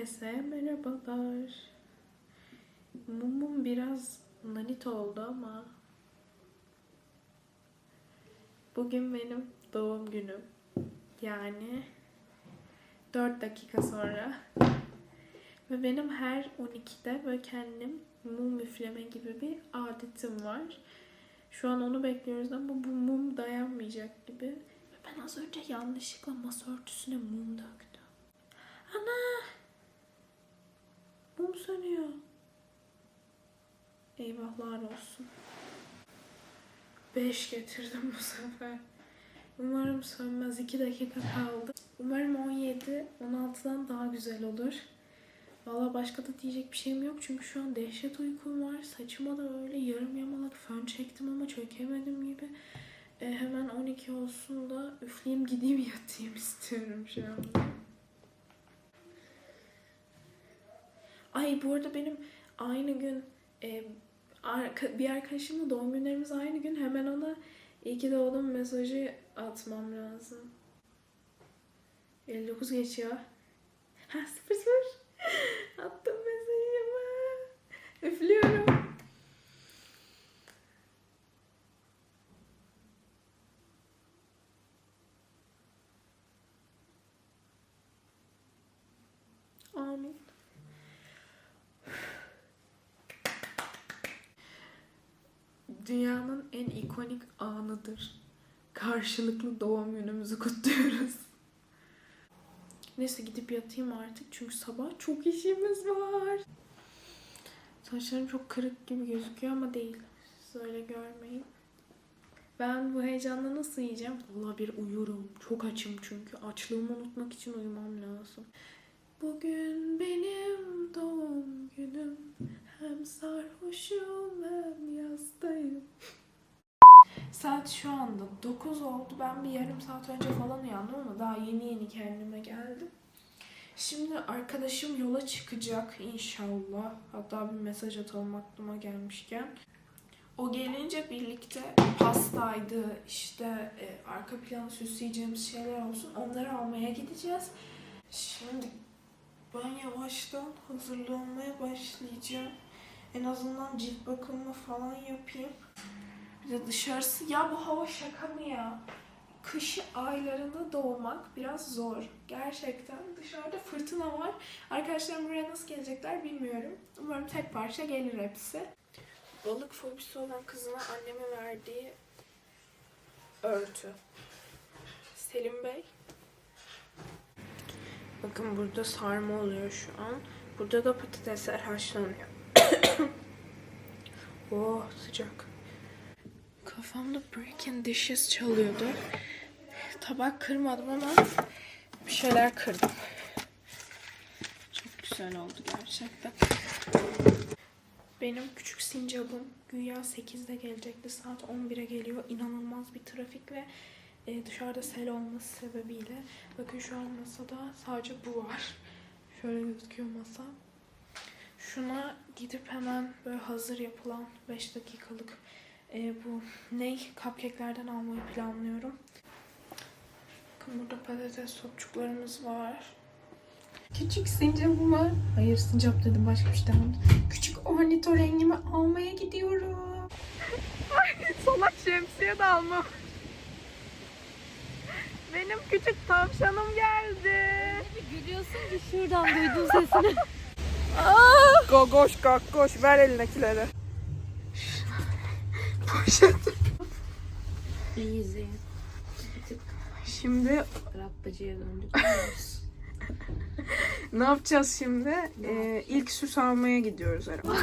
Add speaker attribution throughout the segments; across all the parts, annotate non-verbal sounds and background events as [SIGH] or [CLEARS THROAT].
Speaker 1: Herkese merhabalar. Mumum biraz nanit oldu ama bugün benim doğum günüm. Yani 4 dakika sonra. Ve benim her 12'de böyle kendim mum üfleme gibi bir adetim var. Şu an onu bekliyoruz ama bu mum dayanmayacak gibi. Ben az önce yanlışlıkla masa örtüsüne mum döktüm. Ana! Mum sönüyor. Eyvahlar olsun. 5 getirdim bu sefer. Umarım sönmez. 2 dakika kaldı. Umarım 17, 16'dan daha güzel olur. Valla başka da diyecek bir şeyim yok. Çünkü şu an dehşet uykum var. Saçıma da öyle yarım yamalak fön çektim ama çökemedim gibi. E, hemen 12 olsun da üfleyeyim gideyim yatayım istiyorum şu an. Ay bu arada benim aynı gün e, bir arkadaşımla doğum günlerimiz aynı gün. Hemen ona iyi ki doğdum mesajı atmam lazım. 59 geçiyor. Ha 0 0. [LAUGHS] Attım mesajımı. Üflüyorum. Dünyanın en ikonik anıdır. Karşılıklı doğum günümüzü kutluyoruz. Neyse gidip yatayım artık çünkü sabah çok işimiz var. Saçlarım çok kırık gibi gözüküyor ama değil. Siz öyle görmeyin. Ben bu heyecanla nasıl yiyeceğim? Vallahi bir uyurum. Çok açım çünkü. Açlığımı unutmak için uyumam lazım. Bugün benim doğum günüm. Hem sarhoşum hem yastayım. Saat şu anda 9 oldu. Ben bir yarım saat önce falan uyandım ama daha yeni yeni kendime geldim. Şimdi arkadaşım yola çıkacak inşallah. Hatta bir mesaj atalım aklıma gelmişken. O gelince birlikte pastaydı, işte e, arka planı süsleyeceğimiz şeyler olsun. Onları almaya gideceğiz. Şimdi ben yavaştan hazırlanmaya başlayacağım. En azından cilt bakımımı falan yapayım. Bir de dışarısı... Ya bu hava şaka mı ya? Kış aylarında doğmak biraz zor. Gerçekten dışarıda fırtına var. Arkadaşlarım buraya nasıl gelecekler bilmiyorum. Umarım tek parça gelir hepsi. Balık fobisi olan kızına anneme verdiği örtü. Selim Bey. Bakın burada sarma oluyor şu an. Burada da patatesler haşlanıyor. Oh sıcak. Kafamda breaking dishes çalıyordu. Tabak kırmadım ama bir şeyler kırdım. Çok güzel oldu gerçekten. Benim küçük sincabım güya 8'de gelecekti. Saat 11'e geliyor. İnanılmaz bir trafik ve e, dışarıda sel olması sebebiyle. Bakın şu an masada sadece bu var. Şöyle gözüküyor masa. Şuna gidip hemen böyle hazır yapılan 5 dakikalık e, bu ney cupcake'lerden almayı planlıyorum. Bakın burada patates topçuklarımız var. Küçük sincapım var. Hayır sincap dedim başka bir şey demedim. Küçük ornitorengimi almaya gidiyorum. Salak şemsiye de almam. Benim küçük tavşanım geldi.
Speaker 2: Gülüyorsun ki şuradan duydum sesini. [LAUGHS]
Speaker 1: Gogoş gogoş ver elindekileri. Poşet. Şimdi
Speaker 2: Rabbacıya döndük.
Speaker 1: ne yapacağız şimdi? Ee, ilk süs almaya gidiyoruz herhalde.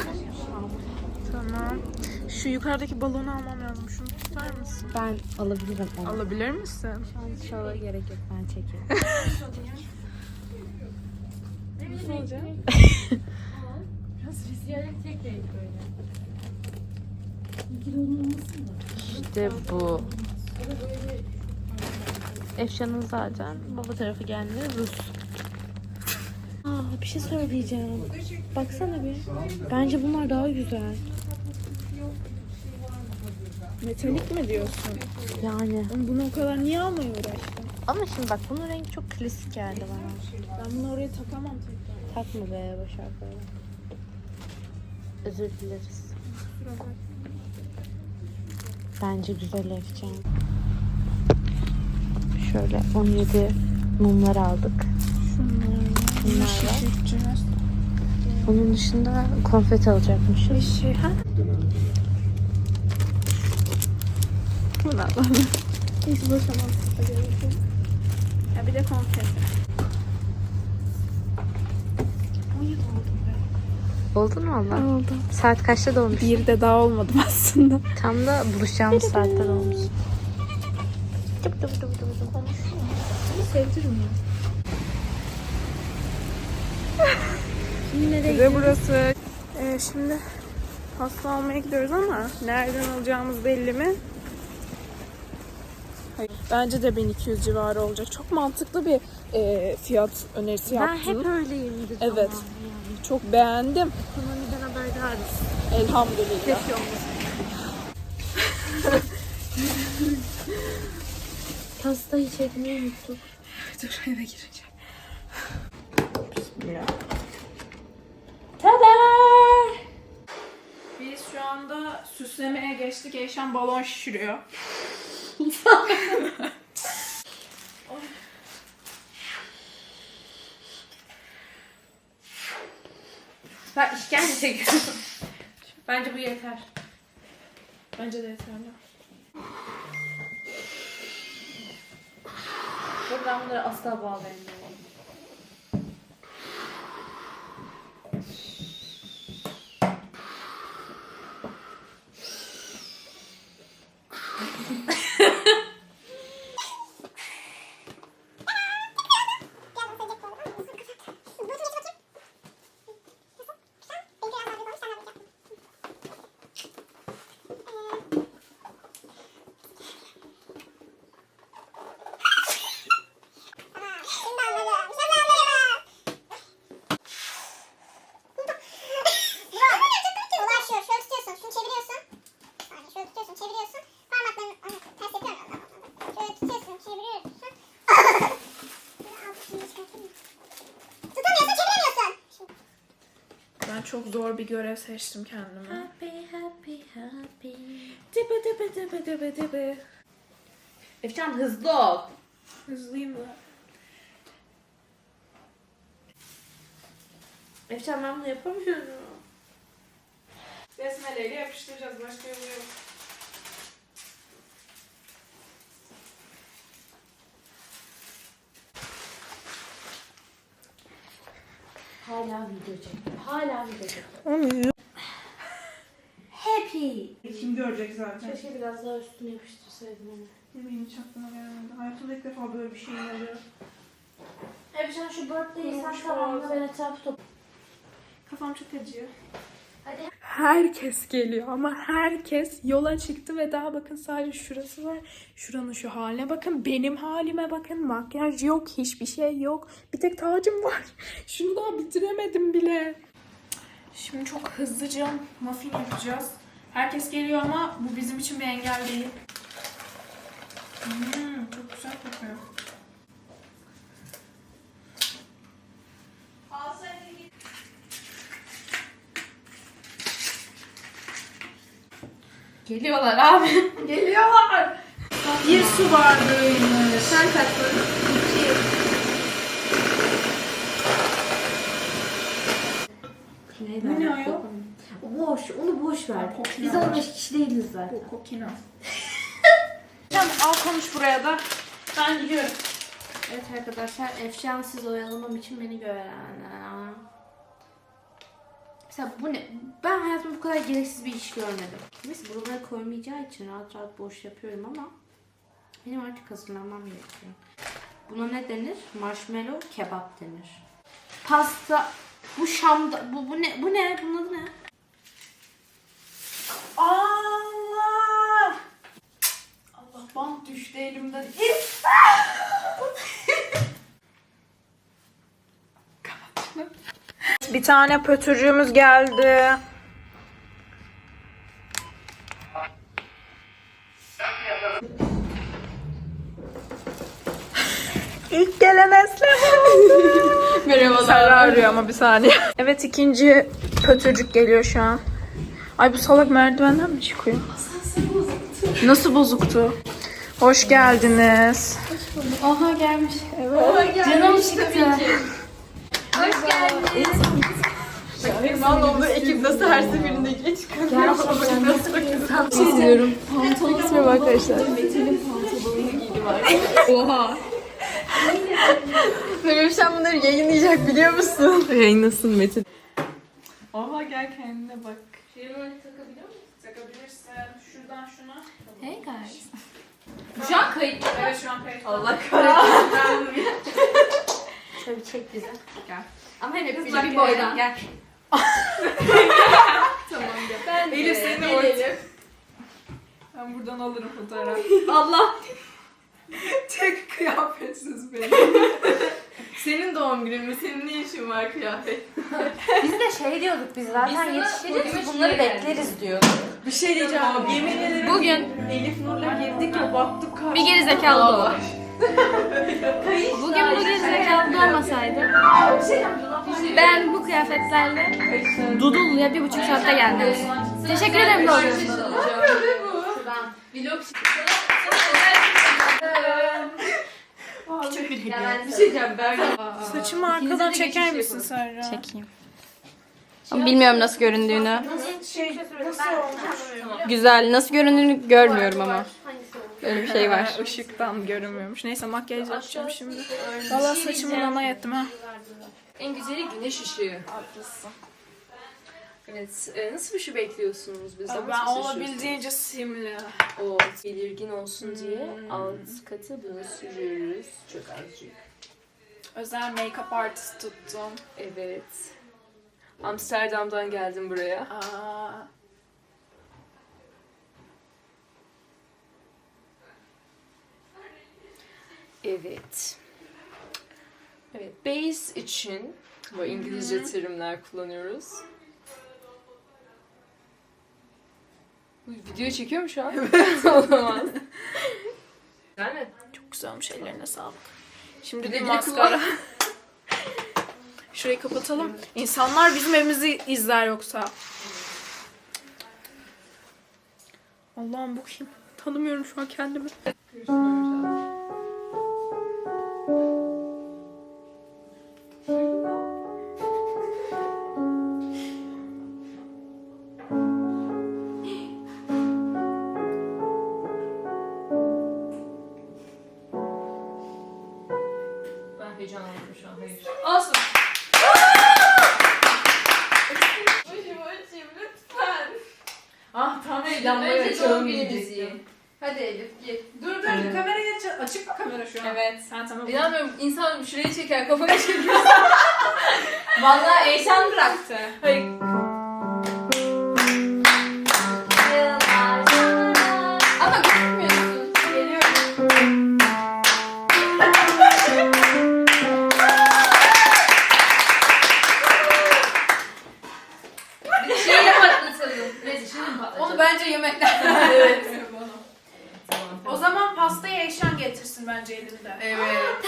Speaker 1: Tamam. Şu yukarıdaki balonu almam lazım. Şunu tutar mısın?
Speaker 2: ben alabilirim onu.
Speaker 1: Alabilir misin?
Speaker 2: Şu an şova gerek yok ben çekeyim. [LAUGHS]
Speaker 1: Ne olacak?
Speaker 2: İşte bu. Efşan'ın zaten baba tarafı gelmiyor Rus. Aa bir şey söyleyeceğim. Baksana bir. Bence bunlar daha güzel.
Speaker 1: Metalik mi diyorsun?
Speaker 2: Yani.
Speaker 1: Bunu o kadar niye almaya uğraştın?
Speaker 2: Ama şimdi bak bunun rengi çok klasik geldi bana.
Speaker 1: Ben bunu oraya takamam tekrar.
Speaker 2: Takma be Başak böyle. Özür dileriz. Bence güzel Efcan. Şöyle 17 mumlar aldık. Bunlar var. Onun dışında konfet alacakmışız.
Speaker 1: şey ha? Bunu alalım. Hiç. Ya bir de konfet. 17 oldum be.
Speaker 2: Oldu mu Allah?
Speaker 1: Oldu.
Speaker 2: Saat kaçta dolmuş?
Speaker 1: Bir de daha olmadım aslında.
Speaker 2: Tam da buluşacağımız saatler olmuş.
Speaker 1: Bunu sevdirmiyor.
Speaker 2: Nereye
Speaker 1: Ve burası. Ee, şimdi pasta almaya gidiyoruz ama nereden alacağımız belli mi? Bence de 1200 civarı olacak. Çok mantıklı bir e, fiyat önerisi
Speaker 2: Ben
Speaker 1: yaptın.
Speaker 2: hep öyleyimdir
Speaker 1: Evet.
Speaker 2: yani.
Speaker 1: Çok beğendim.
Speaker 2: Ekonomiden haberdarız.
Speaker 1: Elhamdülillah.
Speaker 2: Keşke. Pastayı çekmeyi unuttuk.
Speaker 1: Dur eve gireceğim.
Speaker 2: Bismillah.
Speaker 1: Tada! Biz şu anda süslemeye geçtik. Eşan balon şişiriyor.
Speaker 2: Ben işkence çekiyorum. Bence bu yeter.
Speaker 1: Bence de yeterli.
Speaker 2: Ve ben bunları asla bağlayamıyorum. [LAUGHS]
Speaker 3: Olay şu, şöyle tutuyorsun, şunu çeviriyorsun. Yani şöyle tutuyorsun, çeviriyorsun. Parmaklarını hani, ters yapıyorum. Şöyle tutuyorsun, çeviriyorsun. Bunu al, şimdi çıkartayım mı? Tutamıyorsun, çeviremiyorsun. Şimdi
Speaker 1: Ben çok zor bir görev seçtim kendime.
Speaker 2: Happy happy happy.
Speaker 1: Dibe dibe dibe dibe dibe.
Speaker 2: Efcan hızlı ol.
Speaker 1: Hızlıyım da.
Speaker 2: Efcan ben bunu yapamıyorum.
Speaker 1: Besmeleyle yapıştıracağız. Başka yolu yok.
Speaker 2: Hala video çekiyor. Hala video çekiyor. Happy.
Speaker 1: Kim görecek zaten?
Speaker 2: Keşke biraz daha üstüne yapıştırsaydım onu.
Speaker 1: Benim hiç aklıma gelmedi. Hayatımda ilk defa böyle bir şey oluyor.
Speaker 2: Efcan şu birthday'i sen
Speaker 1: lazım.
Speaker 2: ben etrafı top.
Speaker 1: Kafam çok acıyor. Herkes geliyor ama herkes yola çıktı ve daha bakın sadece şurası var. Şuranın şu haline bakın. Benim halime bakın. Makyaj yok. Hiçbir şey yok. Bir tek tacım var. [LAUGHS] Şunu daha bitiremedim bile. Şimdi çok hızlıca muffin yapacağız. Herkes geliyor ama bu bizim için bir engel değil. Hmm, çok güzel kokuyor.
Speaker 2: Geliyorlar abi. [LAUGHS]
Speaker 1: Geliyorlar. Bir su bardağıymış.
Speaker 2: Sen kaç böyle? İki.
Speaker 1: Bu ne ayol?
Speaker 2: Boş. Onu boş ver. Biz
Speaker 1: var.
Speaker 2: 15 kişi değiliz zaten.
Speaker 1: Bu kokina. [LAUGHS] Tamam al konuş buraya da. Ben gidiyorum.
Speaker 2: Evet arkadaşlar Efşan siz oyalamam için beni gören. Mesela bu ne? Ben hayatımda bu kadar gereksiz bir iş görmedim. Neyse buralara koymayacağı için rahat rahat boş yapıyorum ama benim artık hazırlanmam gerekiyor. Buna ne denir? Marshmallow kebap denir. Pasta bu Şam'da bu, bu ne? Bu ne? Bunun adı ne?
Speaker 1: Allah! Allah bant düştü elimden. [LAUGHS] Bir tane pötürcüğümüz geldi. İlk gelen Eslem oldu. [LAUGHS] Merhabalar. Serra arıyor ama bir saniye. Evet ikinci pötürcük geliyor şu an. Ay bu salak merdivenden mi çıkıyor? Nasıl bozuktu? Hoş geldiniz.
Speaker 2: Oha gelmiş. Evet. Canım çıktı.
Speaker 1: Vallahi bu ekip nasıl her seferinde geç kalıyor.
Speaker 2: Çiziyorum.
Speaker 1: Merhaba arkadaşlar. [LAUGHS]
Speaker 2: Oha.
Speaker 1: Meryem sen bunları yayınlayacak biliyor musun?
Speaker 2: Yayınlasın Metin.
Speaker 1: Oha gel kendine bak. Takabilirsin. Şuradan şuna.
Speaker 2: Hey guys. Şu an kayıt.
Speaker 1: Evet şu an kayıt.
Speaker 2: Allah kahretsin. Şöyle bir çek bize. Gel. Ama hep bir, bir boydan. Gel. Tamam gel. Ben
Speaker 1: Elif
Speaker 2: de,
Speaker 1: seni
Speaker 2: ben
Speaker 1: orta-
Speaker 2: Elif.
Speaker 1: Ben buradan alırım fotoğraf.
Speaker 2: Allah.
Speaker 1: Tek kıyafetsiz benim. Senin doğum günün mü? Senin ne işin var kıyafet?
Speaker 2: Biz de şey diyorduk biz zaten biz bunları bekleriz diyorduk.
Speaker 1: Bir şey diyeceğim. Yemin ederim.
Speaker 2: Bugün
Speaker 1: Elif Nur'la girdik ya baktık karşı.
Speaker 2: bir geri zekalı da var. [LAUGHS] Bugün bu geri zekalı da olmasaydı ben bu kıyafetlerle Dudullu'ya bir buçuk saatte geldim. Teşekkür ederim ne oluyorsun?
Speaker 1: Küçük bir hediye.
Speaker 2: Bir şey diyeceğim ben.
Speaker 1: Saçımı arkadan çeker misin Serra?
Speaker 4: Çekeyim. Ama bilmiyorum nasıl göründüğünü.
Speaker 1: Şey, nasıl olmuş?
Speaker 4: Güzel. Nasıl göründüğünü görmüyorum ama. Öyle bir şey var.
Speaker 1: Işıktan görünmüyormuş. Neyse makyaj yapacağım şimdi. Valla saçımı nana ettim ha.
Speaker 5: En güzeli güneş ışığı.
Speaker 1: Haklısın.
Speaker 5: Evet. e, nasıl bir şey bekliyorsunuz bizden?
Speaker 1: Ben
Speaker 5: Nasıl şey
Speaker 1: olabildiğince simli.
Speaker 5: O belirgin olsun diye alt katı bunu sürüyoruz. Çok azıcık.
Speaker 1: Özel make-up artist tuttum.
Speaker 5: Evet. Amsterdam'dan geldim buraya.
Speaker 1: Aa,
Speaker 5: Evet. Evet. Base için bu İngilizce terimler kullanıyoruz. Bu Video çekiyor mu şu an? Evet. [LAUGHS] Olamaz. Güzel mi?
Speaker 1: çok güzelmiş ellerine sağlık. Şimdi
Speaker 5: Bir
Speaker 1: maskara. [LAUGHS] Şurayı kapatalım. İnsanlar bizim evimizi izler yoksa. Allah'ım bu kim? Tanımıyorum şu an kendimi.
Speaker 5: Ben
Speaker 1: Eyşan getirsin bence elinde.
Speaker 5: Evet.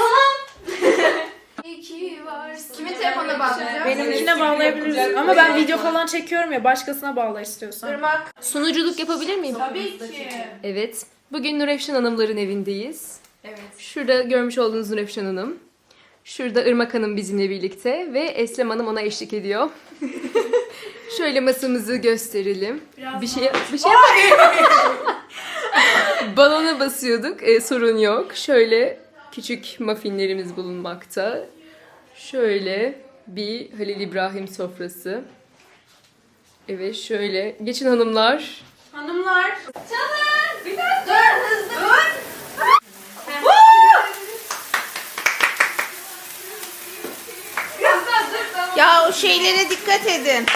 Speaker 5: [LAUGHS]
Speaker 2: İyi ki varsın. Kimin telefonuna bağlayacağız?
Speaker 1: Benimkine bağlayabiliriz. Ama ben video falan çekiyorum ya başkasına bağla istiyorsan.
Speaker 2: Irmak.
Speaker 5: Sunuculuk yapabilir miyim?
Speaker 1: Tabii ki.
Speaker 5: Evet. Bugün Nurefşan Hanımların evindeyiz.
Speaker 2: Evet.
Speaker 5: Şurada görmüş olduğunuz Nurefşan Hanım. Şurada Irmak Hanım bizimle birlikte ve Eslem Hanım ona eşlik ediyor. [LAUGHS] Şöyle masamızı gösterelim.
Speaker 1: Biraz
Speaker 5: bir şey bir şey [LAUGHS] [LAUGHS] Balona basıyorduk. e, sorun yok. Şöyle küçük muffinlerimiz bulunmakta. Şöyle bir Halil İbrahim sofrası. Evet şöyle. Geçin hanımlar.
Speaker 1: Hanımlar.
Speaker 6: Ya o şeylere dikkat edin.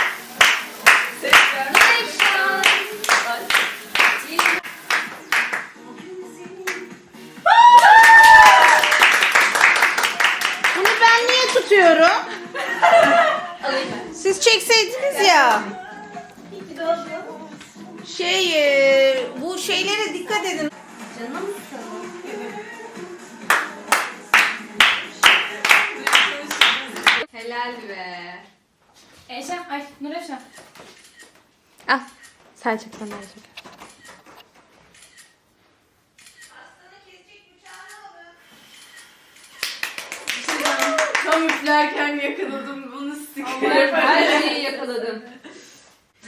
Speaker 6: tutuyorum. Siz çekseydiniz ya. Şey e, bu şeylere dikkat edin.
Speaker 5: Canım Helal be.
Speaker 1: Eşref, ay Nur Eşref.
Speaker 4: Al. Sen çek, sen de çek.
Speaker 1: Üflerken yakaladım bunu
Speaker 5: Her şeyi yakaladım.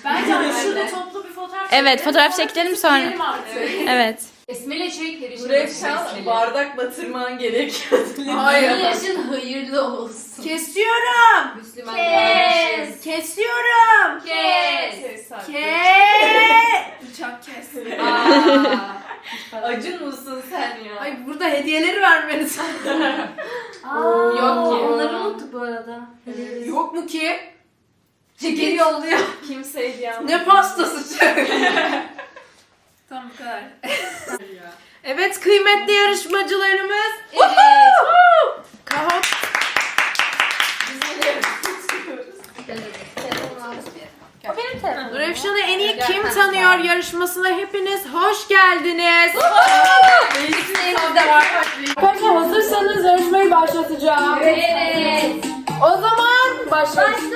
Speaker 1: Bence şurada toplu bir fotoğraf
Speaker 4: Evet fotoğraf çekelim sonra.
Speaker 1: Çekelim artık.
Speaker 4: Evet.
Speaker 5: Esmele çek.
Speaker 7: Buraya bardak batırman gerekiyor.
Speaker 1: Hayır.
Speaker 2: Yaşın hayırlı olsun.
Speaker 6: Kesiyorum.
Speaker 5: Müslüman
Speaker 6: Kes. Kesiyorum.
Speaker 5: Kes.
Speaker 6: Kes.
Speaker 1: Bıçak kes.
Speaker 5: Aa.
Speaker 7: Acın mısın sen ya?
Speaker 1: Ay burada hediyeleri vermeniz. [LAUGHS]
Speaker 2: Yok
Speaker 1: ki.
Speaker 2: Onları unuttuk bu arada.
Speaker 1: Yok mu ki?
Speaker 5: Şeker yolluyor.
Speaker 7: Kimseydi ya.
Speaker 1: Ne pastası [LAUGHS] Tamam bu kadar. evet kıymetli yarışmacılarımız.
Speaker 5: Evet.
Speaker 1: Kahap. Nur Efşan'ı en iyi kim tanıyor yarışmasına hepiniz hoş geldiniz. Arkadaşlar hazırsanız yarışmayı başlatacağım.
Speaker 5: Evet.
Speaker 1: O zaman başlayalım. [LAUGHS]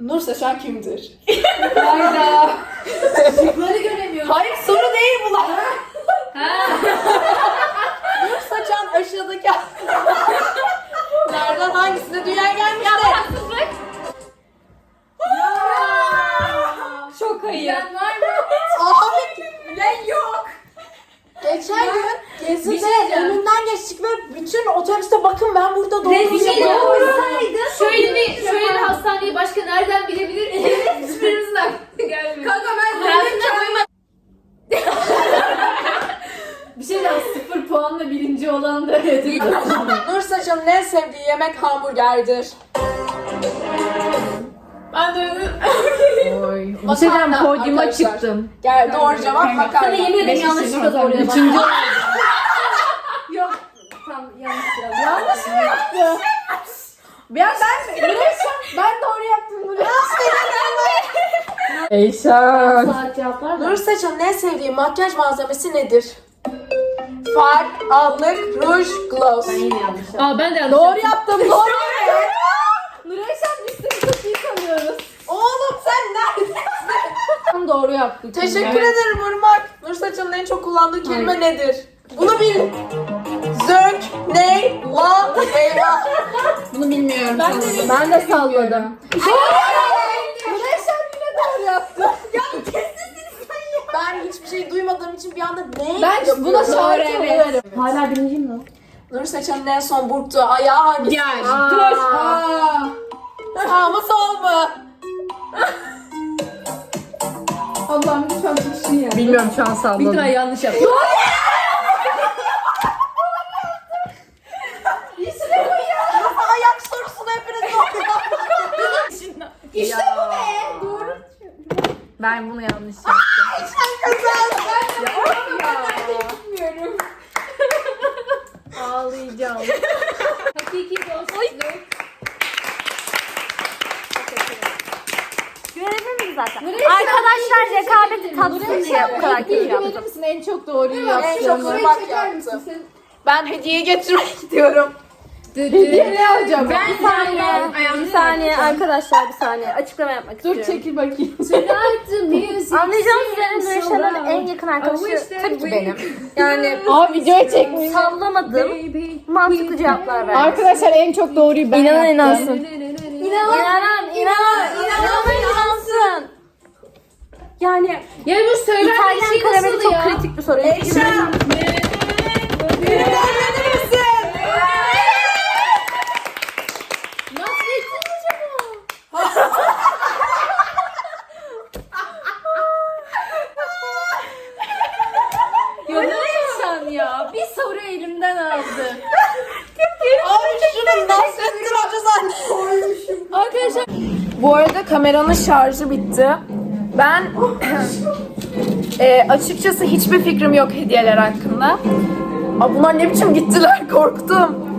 Speaker 1: Nur Saçan kimdir? Hayda. Şıkları göremiyorum. Hayır soru değil bu lan. Nur Saçan aşağıdaki Nereden hangisine dünya gelmişti? Ya haksızlık. Çok ayıp. [LAUGHS] Abi ne yok. Geçen gün gezide önünden geçtik ve bütün otobüste bakın ben burada doğdum.
Speaker 5: Şöyle bir şöyle bir hastaneyi başka nereden bilebilir ki? Hiçbirimizin aklına gelmiyor.
Speaker 1: Kanka ben
Speaker 5: Hayatımda [LAUGHS]
Speaker 1: Bir şey daha sıfır puanla birinci olan da Nur Saçan'ın en sevdiği yemek hamburgerdir. Ben de
Speaker 4: Bir şey podyuma çıktım.
Speaker 1: Gel doğru cevap.
Speaker 2: Sana yemin ederim yanlışlıkla doğru yaptım.
Speaker 4: Üçüncü [LAUGHS]
Speaker 1: Yanlış mı yaptı? Ya ben ben doğru yaptım bunu.
Speaker 4: Eyşan.
Speaker 2: Saat cevaplar
Speaker 1: Nur Saçan'ın en sevdiği makyaj malzemesi nedir? Far, allık, ruj, gloss.
Speaker 2: Yine yanlış yaptım.
Speaker 4: Aa ben de yanlış
Speaker 1: Doğru yaptım. Doğru. Nurayşen biz seni çok iyi tanıyoruz. Oğlum sen neredesin?
Speaker 4: Doğru yaptık.
Speaker 1: Teşekkür ederim Irmak. Nur Saçan'ın en çok kullandığı kelime nedir? Bunu bil. Zönk, ney, la, eyvah.
Speaker 4: Bunu bilmiyorum.
Speaker 1: Ben de
Speaker 4: Ben de salladım.
Speaker 1: Nurayşen yine doğru yaptı. Ya kesin sen Ben hiçbir şey duymadığım için bir anda ne
Speaker 4: Ben
Speaker 1: yapıyorum?
Speaker 4: buna şahit oluyorum.
Speaker 2: Hala birinciyim mi?
Speaker 1: Nur Saçan'ın en son burktuğu ayağı hangisi?
Speaker 4: Gel.
Speaker 1: Dur. Aa. Sağ mı sol mu?
Speaker 4: Allah'ım lütfen tutsun ya. Bilmiyorum şu an salladım. Bir daha yanlış yaptım.
Speaker 1: Ayak sorusunu hepiniz yaptınız. İşte bu be. Doğru.
Speaker 4: Ben bunu yanlış yaptım.
Speaker 1: Sen kazandın.
Speaker 4: Ağlayacağım. [LAUGHS]
Speaker 5: Hakiki dostluk.
Speaker 3: Görebilir miyiz zaten? Arkadaşlar rekabeti tatsın diye bu kadar kötü yaptım.
Speaker 4: misin en çok doğruyu
Speaker 1: En çok ırmak yaptı. Ben hediye getirmeye gidiyorum. [LAUGHS]
Speaker 4: Ne acaba?
Speaker 3: Bir saniye, bir saniye arkadaşlar bir saniye açıklama yapmak
Speaker 4: Dur
Speaker 3: istiyorum.
Speaker 4: çekil bakayım.
Speaker 3: Anlayacağınız üzere Nurşen'in en yakın arkadaşı tabii ki benim. [LAUGHS] Yani
Speaker 4: Aa videoya çekmiş.
Speaker 3: sallamadım. Mantıklı cevaplar verdim.
Speaker 4: Arkadaşlar en çok doğruyu ben
Speaker 3: İnanan
Speaker 4: yaptım.
Speaker 3: inansın. İnanan, inanan, inanan, inanan inansın. Yani
Speaker 5: Ya bu söylendiği
Speaker 3: İtalyan
Speaker 5: şey
Speaker 3: karameli
Speaker 5: nasıl
Speaker 3: çok
Speaker 5: ya?
Speaker 3: kritik bir soru.
Speaker 4: Sen ya bir soru elimden aldı.
Speaker 1: Abi şunu Nasrettin Hoca. Arkadaşlar. Bu arada kameranın şarjı bitti. Ben [CLEARS THROAT] e, açıkçası hiçbir fikrim yok hediyeler hakkında. Aa, bunlar ne biçim gittiler [LAUGHS] korktum.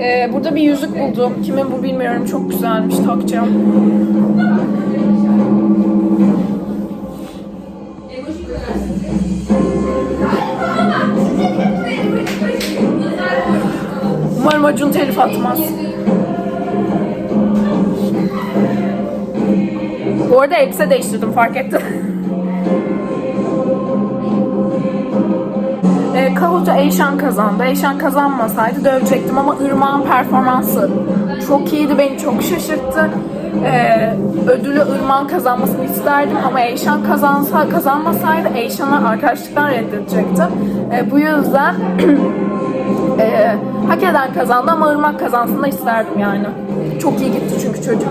Speaker 1: E, burada bir yüzük buldum. Kimin bu bilmiyorum. Çok güzelmiş takacağım. Umarım Acun telif atmaz. Bu arada elbise değiştirdim fark ettim. [LAUGHS] e, Kahoca Eyşan kazandı. Eyşan kazanmasaydı dövecektim ama Irmak'ın performansı çok iyiydi. Beni çok şaşırttı. E, ödülü Irmak'ın kazanmasını isterdim ama Eyşan kazansa, kazanmasaydı Eyşan'ı arkadaşlıktan reddedecekti. E, bu yüzden [CLEARS THROAT] hak eden kazandı ama Irmak kazansın da isterdim yani. Çok iyi gitti çünkü çocuk.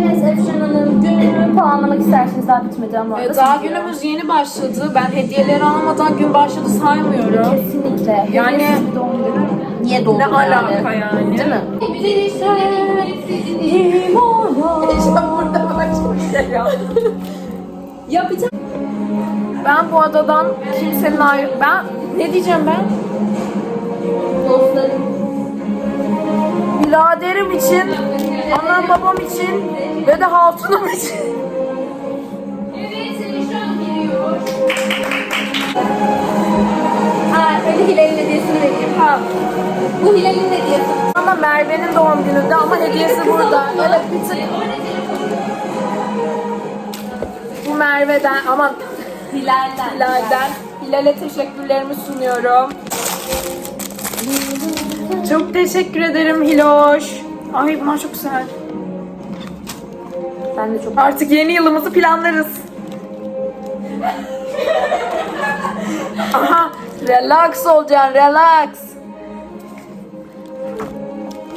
Speaker 2: Evet Efşan Hanım gününü puanlamak isterseniz daha bitmedi ama.
Speaker 1: E, daha günümüz yeni başladı. Ben hediyeleri almadan gün başladı saymıyorum.
Speaker 2: Kesinlikle.
Speaker 1: Yani-
Speaker 2: doğum günü. Niye doğum
Speaker 1: Ne
Speaker 2: günü
Speaker 1: alaka yani?
Speaker 2: Değil mi?
Speaker 1: burada başka şey ya.
Speaker 2: Ya tane
Speaker 1: Ben bu adadan kimsenin ayrı... Ben ne diyeceğim ben?
Speaker 2: Dostlarım.
Speaker 1: Biraderim için, anam babam için ve de hatunum için.
Speaker 2: Aa öyle Hilal'in hediyesini vereyim. Ha. Bu Hilal'in hediyesi.
Speaker 1: Ama Merve'nin doğum gününde ama hediyesi burada. Evet bir tık. Bu Merve'den ama
Speaker 2: Hilal'den.
Speaker 1: Hilal'den. Hilal'e teşekkürlerimi sunuyorum. Çok teşekkür ederim Hiloş. Ay bunlar çok güzel.
Speaker 2: Ben de çok
Speaker 1: Artık yeni yılımızı planlarız. Aha, relax olacaksın, relax.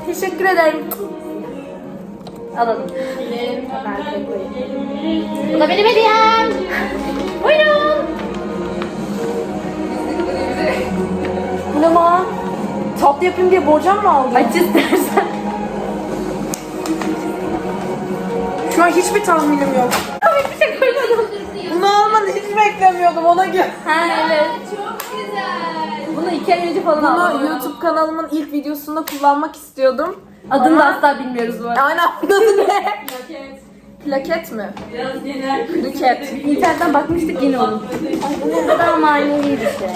Speaker 1: Teşekkür ederim.
Speaker 2: alalım. Bu da benim hediyem. Buyurun.
Speaker 1: Bu ne ma? Tatlı yapayım diye borcam mı aldın?
Speaker 2: Aç istersen.
Speaker 1: Şu an hiçbir tahminim yok.
Speaker 2: Hiçbir şey koymadım.
Speaker 1: Bunu almanı hiç beklemiyordum ona göre.
Speaker 2: Ha evet. Çok güzel. Bunu iki ay önce falan
Speaker 1: Bunu
Speaker 2: aldım.
Speaker 1: YouTube kanalımın ilk videosunda kullanmak istiyordum.
Speaker 2: Adını da asla bilmiyoruz bu arada.
Speaker 1: Aynen bunun ne? Plaket. Plaket mi?
Speaker 7: Biraz genel
Speaker 1: Kriket.
Speaker 2: İnternetten bakmıştık yine onu. Ay bu ne kadar manevi bir şey.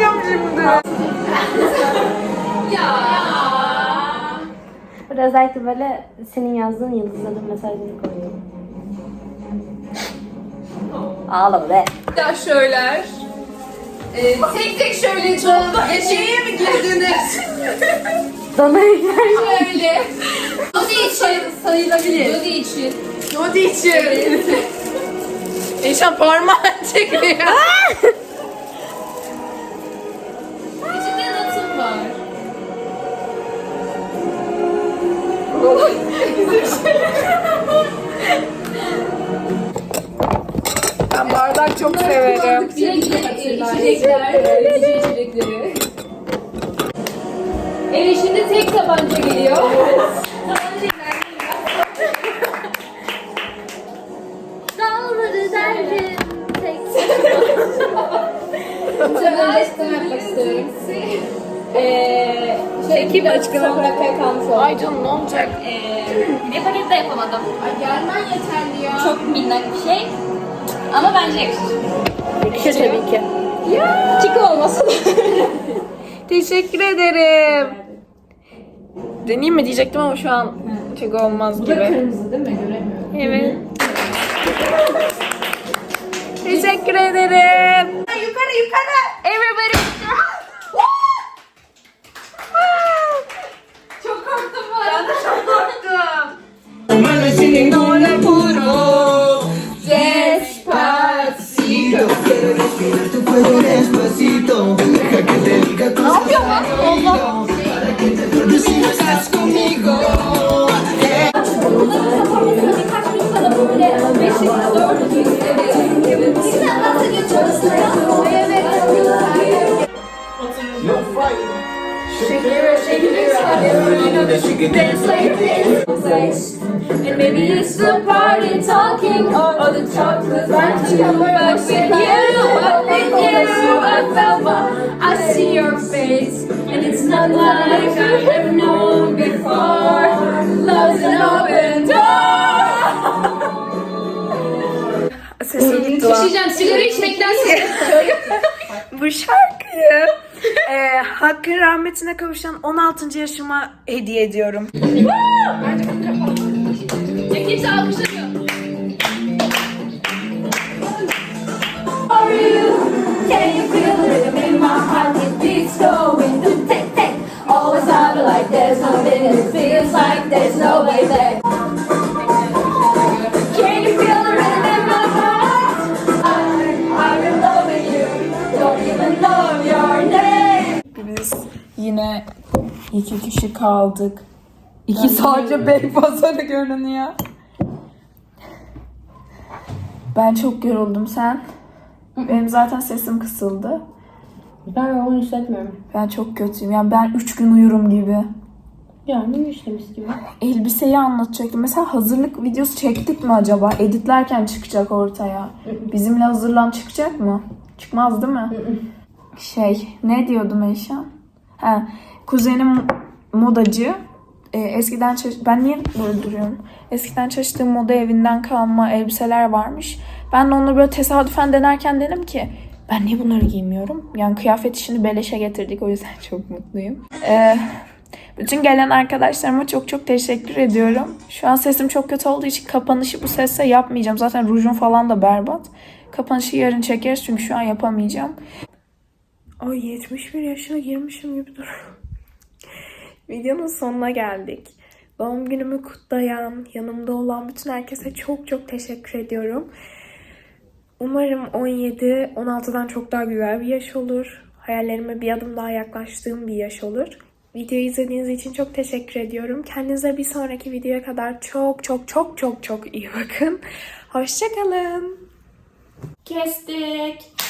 Speaker 1: Ağlayacağım şimdi.
Speaker 2: Burada özellikle böyle senin yazdığın yıldızların mesajını koyuyorum. Ağlama be.
Speaker 5: Ya şöyler. Ee, tek tek şöyle çok eşeğe mi girdiniz? [LAUGHS]
Speaker 2: Dana ekler.
Speaker 5: Şöyle. Dodi için sayılabilir. Dodi için.
Speaker 1: Dodi için. [LAUGHS] Eşan parmağı çekiyor.
Speaker 5: İçinde natım var.
Speaker 1: Ben bardak çok severim.
Speaker 5: İçecekleri. Evet şimdi tek tabanca geliyor.
Speaker 2: Dağları derdim.
Speaker 5: Ee, şey, kim açıklama bırakmaya kalmış oldu.
Speaker 1: Ay canım ne olacak?
Speaker 8: Bir paket de yapamadım. Ay gelmen yeterli ya. Çok minnak bir şey. Ama bence yakışır.
Speaker 2: Yakışır tabii ki.
Speaker 8: Çiko olmasın. [LAUGHS]
Speaker 1: Teşekkür ederim. Deneyeyim mi diyecektim ama şu an çok olmaz gibi.
Speaker 4: Kırmızı değil mi? Göremiyorum.
Speaker 1: Evet. Teşekkür ederim.
Speaker 6: Yukarı yukarı.
Speaker 1: Everybody.
Speaker 6: Çok korktum bu arada. Ben de çok korktum.
Speaker 9: respirar tu cuello despacito. Deja que te diga cosas al oído. Para que te acuerdes si no estás conmigo. Eh. Shake your shake your I never
Speaker 2: know that she could dance like this. And maybe it's the party talking all the talk, cause I'm too much in here. Face. And it's not like I've ever known before. Love's an open door.
Speaker 10: Sesim gitti lan.
Speaker 4: Şişeceğim sigara içmekten [LAUGHS]
Speaker 10: Bu şarkıyı e, Hakkın rahmetine kavuşan 16. yaşıma hediye ediyorum.
Speaker 4: Kimse alkışlamıyor.
Speaker 2: Like there's nothing. It feels like there's no way back. Can you feel the rhythm in my heart? I, I'm in love with you. Don't even know your name.
Speaker 1: Biz yine iki kişi kaldık. İki sadece Beypazarı görünüyor. Ben çok yoruldum sen. Benim zaten sesim kısıldı.
Speaker 11: Ben yoğun hissetmiyorum.
Speaker 1: Ben çok kötüyüm. Yani ben üç gün uyurum gibi.
Speaker 11: Yani işte mis gibi.
Speaker 1: Elbiseyi anlatacaktım. Mesela hazırlık videosu çektik mi acaba? Editlerken çıkacak ortaya. [LAUGHS] Bizimle hazırlan çıkacak mı? Çıkmaz değil mi? [LAUGHS] Şey, ne diyordum Eyşan? Ha, kuzenim modacı. Ee, eskiden ben niye böyle duruyorum? Eskiden çalıştığım moda evinden kalma elbiseler varmış. Ben de onları böyle tesadüfen denerken dedim ki ben niye bunları giymiyorum? Yani kıyafet işini beleşe getirdik o yüzden [LAUGHS] çok mutluyum. Ee, bütün gelen arkadaşlarıma çok çok teşekkür ediyorum. Şu an sesim çok kötü olduğu için kapanışı bu sesle yapmayacağım. Zaten rujum falan da berbat. Kapanışı yarın çekeriz çünkü şu an yapamayacağım. Ay 71 yaşına girmişim gibi dur. [LAUGHS] Videonun sonuna geldik. Doğum günümü kutlayan, yanımda olan bütün herkese çok çok teşekkür ediyorum. Umarım 17, 16'dan çok daha güzel bir yaş olur. Hayallerime bir adım daha yaklaştığım bir yaş olur. Videoyu izlediğiniz için çok teşekkür ediyorum. Kendinize bir sonraki videoya kadar çok çok çok çok çok iyi bakın. Hoşçakalın. Kestik.